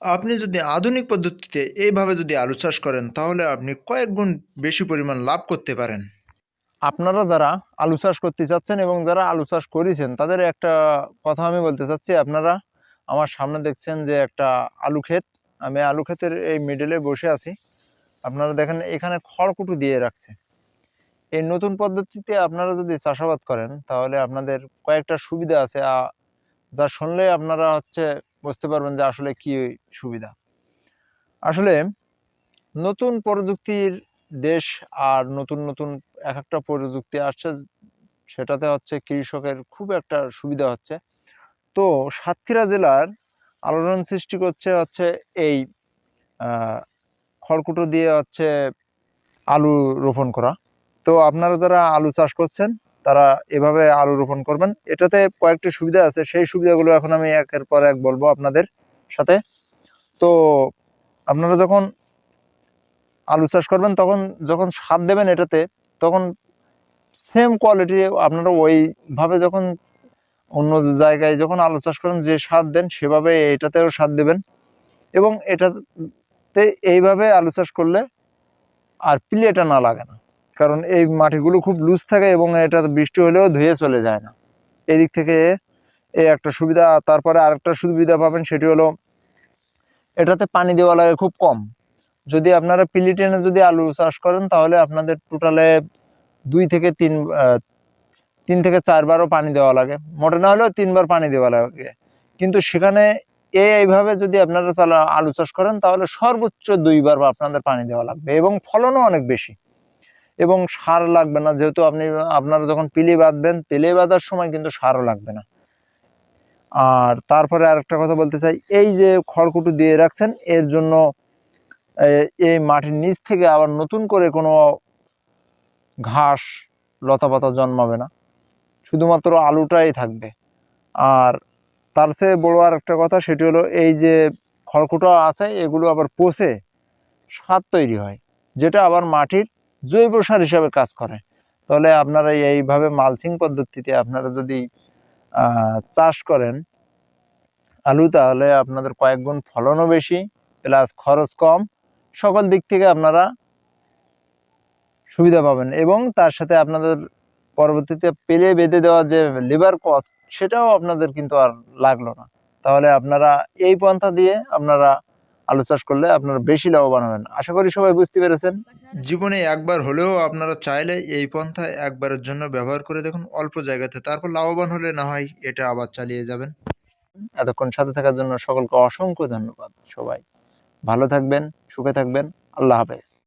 আপনি যদি আধুনিক পদ্ধতিতে এইভাবে যদি আলু চাষ করেন, তাহলে আপনি কয়েক গুণ বেশি পরিমাণ লাভ করতে পারেন। আপনারা যারা আলু চাষ করতে চাচ্ছেন এবং যারা আলু চাষ করেছেন, তাদের একটা কথা আমি বলতে চাচ্ছি। আপনারা আমার সামনে দেখছেন যে একটা আলু ক্ষেত। আমি আলু ক্ষেতের এই মিডলে বসে আছি। আপনারা দেখেন এখানে খড়কুটো দিয়ে রাখছে। এই নতুন পদ্ধতিতে আপনারা যদি চাষাবাদ করেন, তাহলে আপনাদের কয়েকটা সুবিধা আছে। যা শুনলে আপনারা হচ্ছে বুঝতে পারবেন যে আসলে কি সুবিধা। আসলে নতুন প্রযুক্তির দেশ আর নতুন নতুন এক একটা প্রযুক্তি আসছে, সেটাতে হচ্ছে কৃষকের খুব একটা সুবিধা হচ্ছে। তো সাতক্ষীরা জেলার আলোড়ন সৃষ্টি করছে হচ্ছে এই খড়কুটো দিয়ে হচ্ছে আলু রোপণ করা। তো আপনারা যারা আলু চাষ করছেন তারা এভাবে আলু রোপণ করবেন। এটাতে কয়েকটি সুবিধা আছে। সেই সুবিধাগুলো এখন আমি একের পর এক বলব আপনাদের সাথে। তো আপনারা যখন আলু চাষ করবেন, তখন যখন সার দেবেন এটাতে, তখন সেম কোয়ালিটি আপনারা ওইভাবে যখন অন্য জায়গায় যখন আলু চাষ করেন, যে সার দেন সেভাবে এটাতেও সার দেবেন। এবং এটাতে এইভাবে আলু চাষ করলে আর পিলেটা না লাগে না। কারণ এই মাটিগুলো খুব লুজ থাকে এবং এটা বৃষ্টি হলেও ধুয়ে চলে যায় না। এদিক থেকে এই একটা সুবিধা, তারপরে আরেকটা সুবিধা পাবেন সেটি হলো এটাতে পানি দেওয়া লাগে খুব কম। যদি আপনারা পিলিটেনে যদি আলু চাষ করেন, তাহলে আপনাদের টোটালে দুই থেকে তিন তিন থেকে চারবারও পানি দেওয়া লাগে। মোটে না হলেও তিনবার পানি দেওয়া লাগে। কিন্তু সেখানে এই এইভাবে যদি আপনারা তাহলে আলু চাষ করেন, তাহলে সর্বোচ্চ দুইবার আপনাদের পানি দেওয়া লাগবে এবং ফলনও অনেক বেশি। এবং সার লাগবে না। যেহেতু আপনি, আপনারা যখন পিলি বাঁধবেন, পিলি বাঁধার সময় কিন্তু সারও লাগবে না। আর তারপরে আরেকটা কথা বলতে চাই, এই যে খড়কুটো দিয়ে রাখছেন, এর জন্য এই মাটির নিচ থেকে আবার নতুন করে কোনো ঘাস, লতাপাতা জন্মাবে না। শুধুমাত্র আলুটাই থাকবে। আর তার চেয়ে বড় আর একটা কথা, সেটি হলো এই যে খড়কুটো আছে, এগুলো আবার পচে সার তৈরি হয়, যেটা আবার মাটির জৈব সার হিসাবে কাজ করে। তাহলে আপনারা এইভাবে মালচিং পদ্ধতিতে আপনারা যদি চাষ করেন, আলু তাহলে আপনাদের কয়েক গুণ ফলনও বেশি, প্লাস খরচ কম। সকল দিক থেকে আপনারা সুবিধা পাবেন। এবং তার সাথে আপনাদের পরবর্তীতে পেলে বেঁধে দেওয়া যে লেবার কস্ট সেটাও আপনাদের কিন্তু আর লাগল না। তাহলে আপনারা এই পন্থা দিয়ে আপনারা আলু চাষ করলে আপনারা বেশি লাভবান হবেন। আশা করি সবাই বুঝতে পেরেছেন। জীবনে একবার হলেও আপনারা চাইলে এই পন্থা একবারের জন্য ব্যবহার করে দেখুন অল্প জায়গাতে। তারপর লাভবান হলে না হয় এটা আবার চালিয়ে যাবেন। এতক্ষণ সাথে থাকার জন্য সকলকে অসংখ্য ধন্যবাদ সবাই। ভালো থাকবেন সুখে থাকবেন। আল্লাহ হাফেজ।